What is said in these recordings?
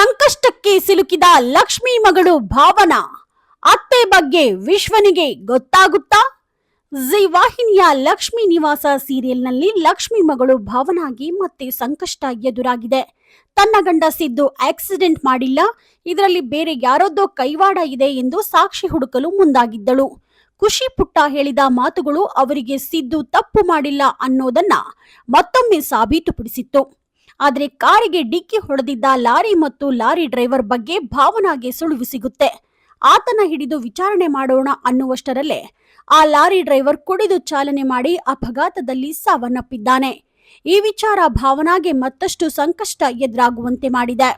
ಸಂಕಷ್ಟಕ್ಕೆ ಸಿಲುಕಿದ ಲಕ್ಷ್ಮಿ ಮಗಳು ಭಾವನಾ, ಅತ್ತೆ ಬಗ್ಗೆ ವಿಶ್ವನಿಗೆ ಗೊತ್ತಾಗುತ್ತಾ? ಜಿ ವಾಹಿನಿಯ ಲಕ್ಷ್ಮಿ ನಿವಾಸ ಸೀರಿಯಲ್ನಲ್ಲಿ ಲಕ್ಷ್ಮಿ ಮಗಳು ಭಾವನಾಗಿ ಮತ್ತೆ ಸಂಕಷ್ಟ ಎದುರಾಗಿದೆ. ತನ್ನ ಗಂಡ ಸಿದ್ದು ಆಕ್ಸಿಡೆಂಟ್ ಮಾಡಿಲ್ಲ. ಇದರಲ್ಲಿ ಬೇರೆ ಯಾರದ್ದೋ ಕೈವಾಡ ಇದೆ ಎಂದು ಸಾಕ್ಷಿ ಹುಡುಕಲು ಮುಂದಾಗಿದ್ದಳು. ಖುಷಿ ಪುಟ್ಟ ಹೇಳಿದ ಮಾತುಗಳು ಅವರಿಗೆ ಸಿದ್ದು ತಪ್ಪು ಮಾಡಿಲ್ಲ ಅನ್ನೋದನ್ನ ಮತ್ತೊಮ್ಮೆ ಸಾಬೀತುಪಡಿಸಿತ್ತು. ಆದರೆ ಕಾರಿಗೆ ಡಿಕ್ಕಿ ಹೊಡೆದಿದ್ದ ಲಾರಿ ಮತ್ತು ಲಾರಿ ಡ್ರೈವರ್ ಬಗ್ಗೆ ಭಾವನಾಗೆ ಸುಳಿವು ಸಿಗುತ್ತೆ. ಆತನ ಹಿಡಿದು ವಿಚಾರಣೆ ಮಾಡೋಣ ಅನ್ನುವಷ್ಟರಲ್ಲೇ ಆ ಲಾರಿ ಡ್ರೈವರ್ ಕುಡಿದು ಚಾಲನೆ ಮಾಡಿ ಅಪಘಾತದಲ್ಲಿ ಸಾವನ್ನಪ್ಪಿದ್ದಾನೆ. ಈ ವಿಚಾರ ಭಾವನಾಗೆ ಮತ್ತಷ್ಟು ಸಂಕಷ್ಟ ಎದುರಾಗುವಂತೆ ಮಾಡಿದೆ.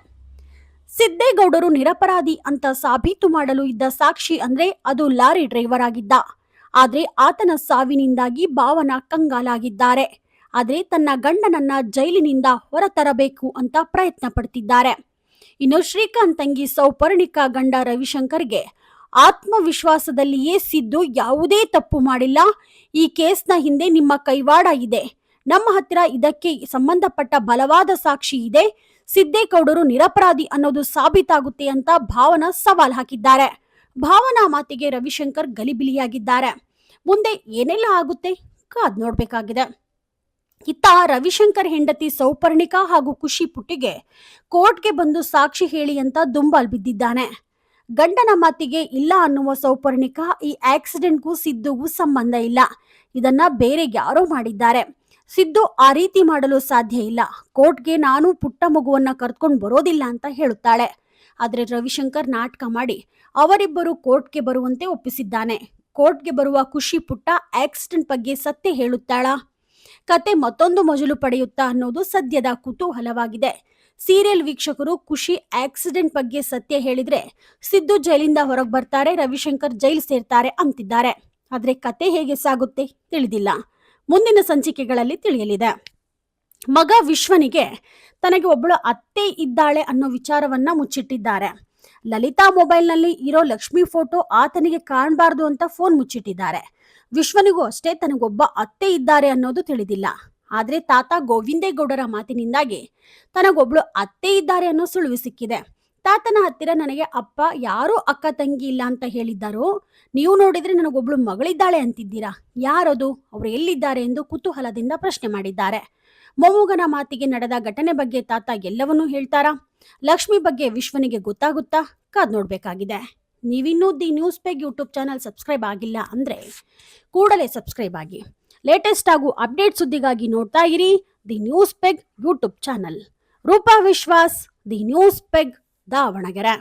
ಸಿದ್ದೇಗೌಡರು ನಿರಪರಾಧಿ ಅಂತ ಸಾಬೀತು ಮಾಡಲು ಇದ್ದ ಸಾಕ್ಷಿ ಅಂದ್ರೆ ಅದು ಲಾರಿ ಡ್ರೈವರ್ ಆಗಿದ್ದ. ಆದ್ರೆ ಆತನ ಸಾವಿನಿಂದಾಗಿ ಭಾವನ ಕಂಗಾಲಾಗಿದ್ದಾರೆ. ಆದ್ರೆ ತನ್ನ ಗಂಡನನ್ನ ಜೈಲಿನಿಂದ ಹೊರತರಬೇಕು ಅಂತ ಪ್ರಯತ್ನ ಪಡ್ತಿದ್ದಾರೆ. ಇನ್ನು ಶ್ರೀಕಾಂತ್ ತಂಗಿ ಸೌಪರ್ಣಿಕಾ ಗಂಡ ರವಿಶಂಕರ್ಗೆ ಆತ್ಮವಿಶ್ವಾಸದಲ್ಲಿಯೇ ಸಿದ್ದು ಯಾವುದೇ ತಪ್ಪು ಮಾಡಿಲ್ಲ. ಈ ಕೇಸ್ನ ಹಿಂದೆ ನಿಮ್ಮ ಕೈವಾಡ ಇದೆ. ನಮ್ಮ ಹತ್ತಿರ ಇದಕ್ಕೆ ಸಂಬಂಧಪಟ್ಟ ಬಲವಾದ ಸಾಕ್ಷಿ ಇದೆ. ಸಿದ್ದೇಗೌಡರು ನಿರಪರಾಧಿ ಅನ್ನೋದು ಸಾಬೀತಾಗುತ್ತೆ ಅಂತ ಭಾವನಾ ಸವಾಲ್ ಹಾಕಿದ್ದಾರೆ. ಭಾವನಾ ಮಾತಿಗೆ ರವಿಶಂಕರ್ ಗಲಿಬಿಲಿಯಾಗಿದ್ದಾರೆ. ಮುಂದೆ ಏನೆಲ್ಲ ಆಗುತ್ತೆ ಕಾದ್ ನೋಡ್ಬೇಕಾಗಿದೆ. ಇತ್ತ ರವಿಶಂಕರ್ ಹೆಂಡತಿ ಸೌಪರ್ಣಿಕಾ ಹಾಗೂ ಖುಷಿ ಪುಟ್ಟಿಗೆ ಕೋರ್ಟ್ಗೆ ಬಂದು ಸಾಕ್ಷಿ ಹೇಳಿ ಅಂತ ದುಂಬಾಲ್ ಬಿದ್ದಿದ್ದಾನೆ. ಗಂಡನ ಮಾತಿಗೆ ಇಲ್ಲ ಅನ್ನುವ ಸೌಪರ್ಣಿಕಾ ಈ ಆಕ್ಸಿಡೆಂಟ್ಗೂ ಸಿದ್ದುಗೂ ಸಂಬಂಧ ಇಲ್ಲ. ಇದನ್ನ ಬೇರೆ ಯಾರೋ ಮಾಡಿದ್ದಾರೆ. ಸಿದ್ದು ಆ ರೀತಿ ಮಾಡಲು ಸಾಧ್ಯ ಇಲ್ಲ. ಕೋರ್ಟ್ಗೆ ನಾನು ಪುಟ್ಟ ಮಗುವನ್ನ ಕರ್ಕೊಂಡು ಬರೋದಿಲ್ಲ ಅಂತ ಹೇಳುತ್ತಾಳೆ. ಆದರೆ ರವಿಶಂಕರ್ ನಾಟಕ ಮಾಡಿ ಅವರಿಬ್ಬರು ಕೋರ್ಟ್ಗೆ ಬರುವಂತೆ ಒಪ್ಪಿಸಿದ್ದಾನೆ. ಕೋರ್ಟ್ಗೆ ಬರುವ ಖುಷಿ ಪುಟ್ಟ ಆಕ್ಸಿಡೆಂಟ್ ಬಗ್ಗೆ ಸತ್ಯ ಹೇಳುತ್ತಾಳಾ? ಕತೆ ಮತ್ತೊಂದು ಮಜಲು ಪಡೆಯುತ್ತಾ ಅನ್ನೋದು ಸದ್ಯದ ಕುತೂಹಲವಾಗಿದೆ. ಸೀರಿಯಲ್ ವೀಕ್ಷಕರು ಖುಷಿ ಆಕ್ಸಿಡೆಂಟ್ ಬಗ್ಗೆ ಸತ್ಯ ಹೇಳಿದ್ರೆ ಸಿದ್ದು ಜೈಲಿಂದ ಹೊರಗೆ ಬರ್ತಾರೆ, ರವಿಶಂಕರ್ ಜೈಲ್ ಸೇರ್ತಾರೆ ಅಂತಿದ್ದಾರೆ. ಆದರೆ ಕತೆ ಹೇಗೆ ಸಾಗುತ್ತೆ ತಿಳಿದಿಲ್ಲ. ಮುಂದಿನ ಸಂಚಿಕೆಗಳಲ್ಲಿ ತಿಳಿಯಲಿದೆ. ಮಗ ವಿಶ್ವನಿಗೆ ತನಗೆ ಒಬ್ಬಳು ಅತ್ತೆ ಇದ್ದಾಳೆ ಅನ್ನೋ ವಿಚಾರವನ್ನ ಮುಚ್ಚಿಟ್ಟಿದ್ದಾರೆ. ಲಲಿತಾ ಮೊಬೈಲ್ನಲ್ಲಿ ಇರೋ ಲಕ್ಷ್ಮಿ ಫೋಟೋ ಆತನಿಗೆ ಕಾಣಬಾರ್ದು ಅಂತ ಫೋನ್ ಮುಚ್ಚಿಟ್ಟಿದ್ದಾರೆ. ವಿಶ್ವನಿಗೂ ಅಷ್ಟೇ ತನಗೊಬ್ಬ ಅತ್ತೆ ಇದ್ದಾರೆ ಅನ್ನೋದು ತಿಳಿದಿಲ್ಲ. ಆದ್ರೆ ತಾತ ಗೋವಿಂದೇಗೌಡರ ಮಾತಿನಿಂದಾಗಿ ತನಗೊಬ್ಳು ಅತ್ತೆ ಇದ್ದಾರೆ ಅನ್ನೋ ಸುಳಿವು ಸಿಕ್ಕಿದೆ. ತಾತನ ಹತ್ತಿರ ನನಗೆ ಅಪ್ಪ, ಯಾರೂ ಅಕ್ಕ, ತಂಗಿ ಇಲ್ಲ ಅಂತ ಹೇಳಿದ್ದಾರೋ? ನೀವು ನೋಡಿದ್ರೆ ನನಗೊಬ್ಳು ಮಗಳಿದ್ದಾಳೆ ಅಂತಿದ್ದೀರಾ? ಯಾರದು? ಅವರು ಎಲ್ಲಿದ್ದಾರೆ ಎಂದು ಕುತೂಹಲದಿಂದ ಪ್ರಶ್ನೆ ಮಾಡಿದ್ದಾರೆ. ಮೊಮ್ಮಗನ ಮಾತಿಗೆ ನಡೆದ ಘಟನೆ ಬಗ್ಗೆ ತಾತ ಎಲ್ಲವನ್ನೂ ಹೇಳ್ತಾರಾ? ಲಕ್ಷ್ಮಿ ಬಗ್ಗೆ ವಿಶ್ವನಿಗೆ ಗೊತ್ತಾಗುತ್ತಾ ಕಾದ್ ನೋಡ್ಬೇಕಾಗಿದೆ. ನೀವಿನ್ನೂ the News Peg YouTube channel subscribe ಆಗಿಲ್ಲ ಅಂದ್ರೆ ಕೂಡಲೇ ಸಬ್ಸ್ಕ್ರೈಬ್ ಆಗಿ. ಲೇಟೆಸ್ಟ್ ಹಾಗೂ ಅಪ್ಡೇಟ್ ಸುದ್ದಿಗಾಗಿ ನೋಡ್ತಾ ಇರಿ the News Peg YouTube channel. Roopa Vishwas, the News Peg Davanagere.